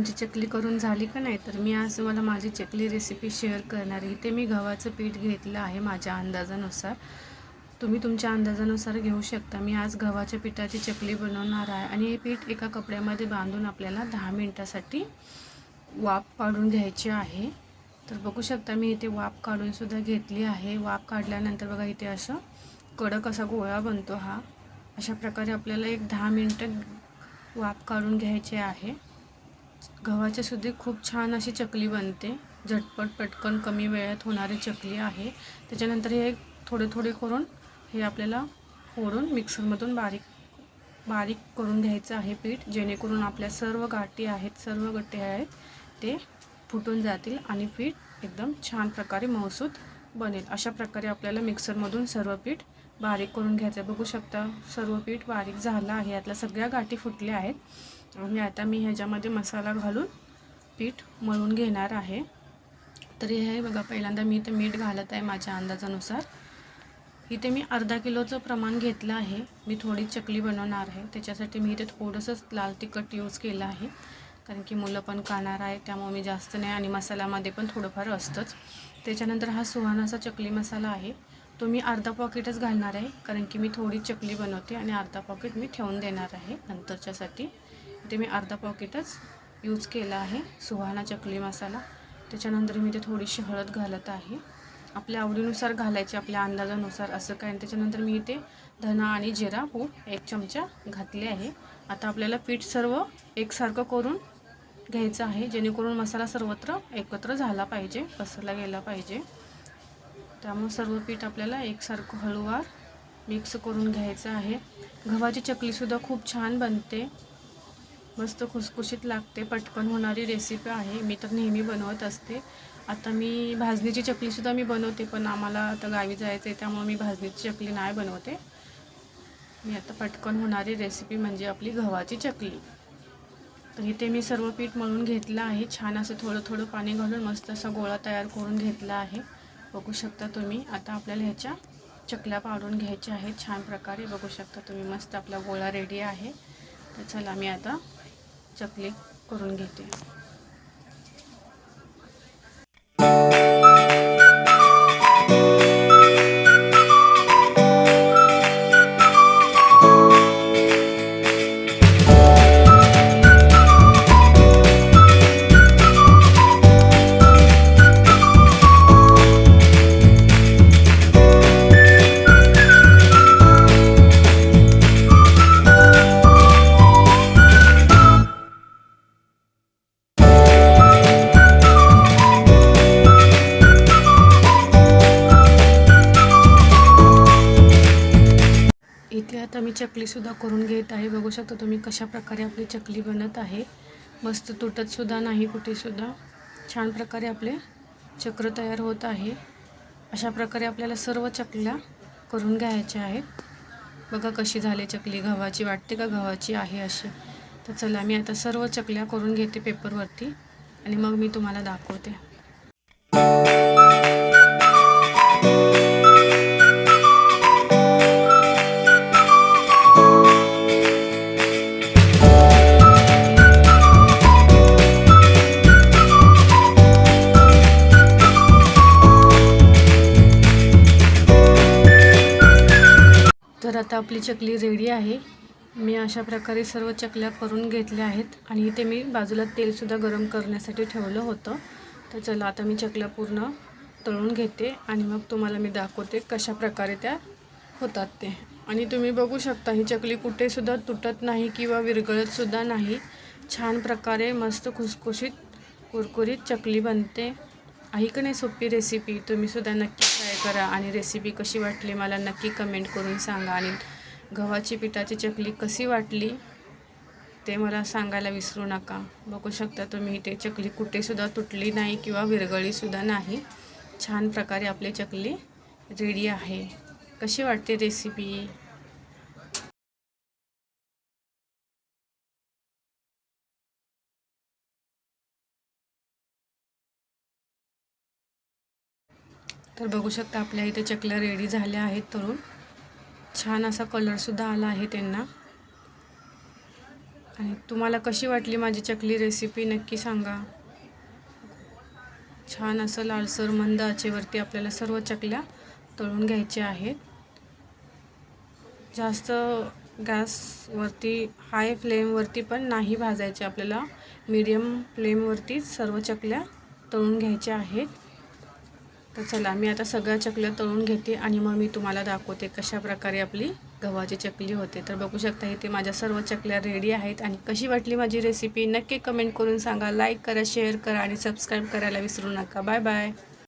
तुमची चकली करून झाली का नाही तर मी आज मला माझी चकली रेसिपी शेअर करणार आहे. इथे मी गव्हाचं पीठ घेतलं आहे माझ्या अंदाजानुसार. तुम्ही तुमच्या अंदाजानुसार घेऊ शकता. मी आज गव्हाच्या पिठाची चकली बनवणार आहे आणि हे पीठ एका कपड्यामध्ये बांधून आपल्याला दहा मिनटासाठी वाफ काढून घ्यायची आहे. तर बघू शकता मी इथे वाफ काढूनसुद्धा घेतली आहे. वाफ काढल्यानंतर बघा इथे असं कडक असा गोळा बनतो हा. अशा प्रकारे आपल्याला एक दहा मिनटं वाफ काढून घ्यायचे आहे. गव्हाची सुद्धा खूप छान अशी चकली बनते. झटपट पटकन कमी वेळेत होणारी चकली आहे. त्याच्यानंतर हे थोडे थोडे करून हे आपल्याला फोडून मिक्सरमधून बारीक बारीक करून घ्यायचं आहे पीठ. जेणेकरून आपल्या सर्व गाठी आहेत सर्व गट्टे आहेत ते फुटून जातील आणि पीठ एकदम छान प्रकारे मऊसूत बनेल. अशा प्रकारे आपल्याला मिक्सरमधून सर्व पीठ बारीक करून घ्यायचं बघू शकता सर्व पीठ बारीक झालं आहे. यातल्या सगळ्या गाठी फुटल्या आहेत. आणि आता मी ह्याच्यामध्ये मसाला घालून पीठ मळून घेणार आहे. तर हे बघा पहिल्यांदा मी इथे मीठ घालत आहे माझ्या अंदाजानुसार. इथे मी अर्धा किलोचं प्रमाण घेतलं आहे. मी थोडी चकली बनवणार आहे. त्याच्यासाठी मी इथे थोडंसंच लाल तिखट यूज केलं आहे. कारण की मुलं पण खाणार आहे त्यामुळे मी जास्त नाही आणि मसाल्यामध्ये पण थोडंफार असतंच. त्याच्यानंतर हा सुहानाचा चकली मसाला आहे. तो मी अर्धा पॉकेटच घालणार आहे. कारण की मी थोडी चकली बनवते आणि अर्धा पॉकेट मी ठेवून देणार आहे नंतरच्यासाठी. ते मी अर्धा पॉकेटच यूज केला आहे सुहाना चकली मसाला. त्याच्यानंतर मी ते थोडीशी हळद घालत आहे. आपल्या आवडीनुसार घालायचे आपल्या अंदाजानुसार असं काय आणि त्याच्यानंतर मी इथे धना आणि जिरा पूड एक चमचा घातले आहे. आता आपल्याला पीठ सर्व एकसारखं करून घ्यायचं आहे जेणेकरून मसाला सर्वत्र एकत्र झाला पाहिजे पसरला गेला पाहिजे. त्यामुळे सर्व पीठ आपल्याला एकसारखं हळूवार मिक्स करून घ्यायचं आहे. गव्हाची चकलीसुद्धा खूप छान बनते. मस्त खुसखुशीत लागते पटकन होणारी रेसिपी आहे. मी तर नेहमी बनवत असते. आता मी भाजणीची चकलीसुद्धा मी बनवते पण आम्हाला आता गावी जायचं आहे त्यामुळे मी भाजणीची चकली नाही बनवते. मी आता पटकन होणारी रेसिपी म्हणजे आपली गव्हाची चकली. तर इथे मी सर्व पीठ मळून घेतलं आहे. छान असं थोडं थोडं पाणी घालून मस्त असा गोळा तयार करून घेतला आहे. बघू शकता तुम्ही आता आपल्याला ह्याच्या चकल्या पाडून घ्यायच्या आहेत. छान प्रकारे बघू शकता तुम्ही मस्त आपला गोळा रेडी आहे. तर चला मी आता चकली करून घेते. आता मी चकलीसुद्धा करून घेत आहे. बघू शकता तुम्ही कशा प्रकारे आपली चकली बनत आहे. मस्त तुटतसुद्धा नाही कुठेसुद्धा छान प्रकारे आपले चक्र तयार होत आहे. अशा प्रकारे आपल्याला सर्व चकल्या करून घ्यायच्या आहेत. बघा कशी झाली चकली. गव्हाची वाटते का? गव्हाची आहे अशी. तर चला मी आता सर्व चकल्या करून घेते पेपरवरती आणि मग मी तुम्हाला दाखवते. आता आपली चकली रेडी आहे. मी अशा प्रकारे सर्व चकल्या करून घेतल्या आहेत आणि इथे मी बाजूला तेलसुद्धा गरम करण्यासाठी ठेवलं होतं. तर चला आता मी चकल्या पूर्ण तळून घेते आणि मग तुम्हाला मी दाखवते कशा प्रकारे त्या होतात ते. आणि तुम्ही बघू शकता ही चकली कुठेसुद्धा तुटत नाही किंवा विरघळतसुद्धा नाही. छान प्रकारे मस्त खुसखुशीत कुरकुरीत चकली बनते. ऐकणे नाही सोपी रेसिपी तुम्हीसुद्धा नक्की ट्राय करा आणि रेसिपी कशी वाटली मला नक्की कमेंट करून सांगा. आणि गव्हाची पिठाची चकली कशी वाटली ते मला सांगायला विसरू नका. बघू शकता तुम्ही ते चकली कुठेसुद्धा तुटली नाही किंवा विरघळीसुद्धा नाही. छान प्रकारे आपली चकली रेडी आहे. कशी वाटते रेसिपी तर बघू शकता आपल्या इथे चकल्या रेडी झाल्या आहेत तळून छान असा कलरसुद्धा आला आहे त्यांना. आणि तुम्हाला कशी वाटली माझी चकली रेसिपी नक्की सांगा. छान असं लालसर मंद आचेवरती आपल्याला सर्व चकल्या तळून घ्यायच्या आहेत. जास्त गॅसवरती हाय फ्लेमवरती पण नाही भाजायचे आपल्याला. मीडियम फ्लेमवरती सर्व चकल्या तळून घ्यायच्या आहेत. तर चला मी आता सगळ्या चकल्या तळून घेते आणि मग मी तुम्हाला दाखवते कशा प्रकारे आपली गव्हाची चकली होते. तर बघू शकता इथे माझ्या सर्व चकल्या रेडी आहेत आणि कशी वाटली माझी रेसिपी नक्की कमेंट करून सांगा. लाईक करा शेअर करा आणि सबस्क्राईब करायला विसरू नका. Bye bye